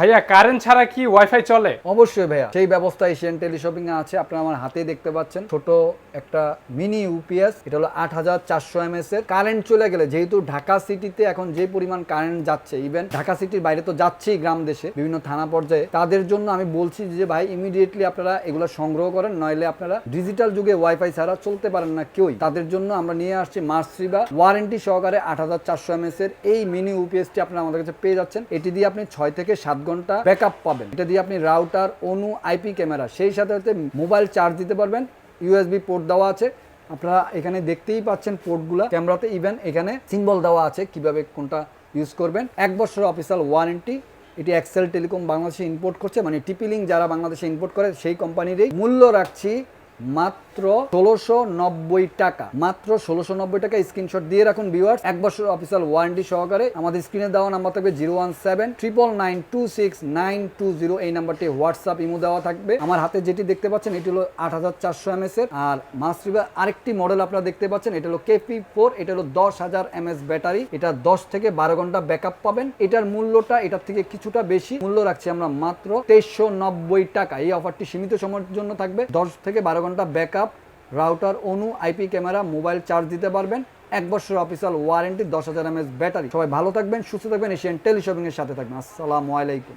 ভাইয়া কারেন্ট ছাড়া কি ওয়াইফাই চলে? অবশ্যই ভাইয়া। সেই ব্যবস্থা এশিয়ান টেলিশপিং এ আছে, আপনারা আমার হাতে দেখতে পাচ্ছেন। ছোট একটা মিনি ইউপিএস এটা হলো আট হাজার চারশো এমএস এর। কারেন্ট চলে গেলে, যেহেতু ঢাকা সিটিতে এখন যে পরিমাণ কারেন্ট যাচ্ছে ইভেন ঢাকা সিটির বাইরে তো যাচ্ছেই গ্রাম দেশে, বিভিন্ন থানা পর্যায়ে, তাদের জন্য আমি বলছি যে, ভাই ইমিডিয়েটলি আপনারা এগুলো সংগ্রহ করেন, নইলে আপনারা ডিজিটাল যুগে ওয়াইফাই ছাড়া চলতে পারেন না কেউই। তাদের জন্য আমরা নিয়ে আসছি মার্সিবা ওয়ারেন্টি সহকারে আট হাজার চারশো এমএস এর এই মিনি ইউপিএসটি আপনারা আমাদের কাছে পেয়ে যাচ্ছেন। এটি দিয়ে আপনি ছয় থেকে সাত ঘণ্টা ব্যাকআপ পাবেন। এটা দিয়ে আপনি রাউটার, অনু, আইপি ক্যামেরা, সেই সাথে সাথে মোবাইল চার্জ দিতে পারবেন। ইউএসবি পোর্ট দেওয়া আছে। আপনারা এখানে দেখতেই পাচ্ছেন পোর্টগুলো ক্যামেরাতে ইভেন এখানে সিম্বল দেওয়া আছে কীভাবে কোনটা ইউজ করবেন। এক বছর অফিসিয়াল ওয়ারেন্টি এটি এক্সেল টেলিকম বাংলাদেশে ইম্পোর্ট করছে। মানে টিপিলিং যারা বাংলাদেশে ইম্পোর্ট করে, সেই কোম্পানিরই মূল্য রাখছি মাত্র ষোলোশো নব্বই টাকা। মাত্র ষোলোশো নব্বই টাকা স্ক্রিনশট দিয়ে রাখুন ভিউয়ার্স এক বছর অফিসিয়াল ওয়ারেন্টি সহকারে আমাদের স্ক্রিনে দেওয়া নাম্বার থাকবে zero one seven triple nine two six nine two zero এই নাম্বারটি হোয়াটসঅ্যাপ ইমো দেওয়া থাকবে। আমার হাতে যেটি দেখতে পাচ্ছেন, এটি হলো আট হাজার চারশো এমএস এর। আর মাস্ট্রিবার আরেকটি মডেল আপনারা দেখতে পাচ্ছেন, এটা হলো কেপি ফোর এটা হলো দশ হাজার এমএস ব্যাটারি। এটা দশ থেকে বারো ঘণ্টা ব্যাকআপ পাবেন। এটার মূল্যটা এটার থেকে কিছুটা বেশি। মূল্য রাখছি আমরা মাত্র তেইশশো নব্বই টাকা। এই অফারটি সীমিত সময়ের জন্য থাকবে। দশ থেকে বারো ঘণ্টা ব্যাকআপ, রাউটার অনু আইপি ক্যামেরা, মোবাইল চার্জ দিতে পারবেন। এক বছর অফিসিয়াল ওয়ারেন্টি, দশ হাজার এমএস ব্যাটারি। সবাই ভালো থাকবেন, সুস্থ থাকবেন, এশিয়ান টেলিশপিং এর সাথে থাকবেন। আসসালামু আলাইকুম।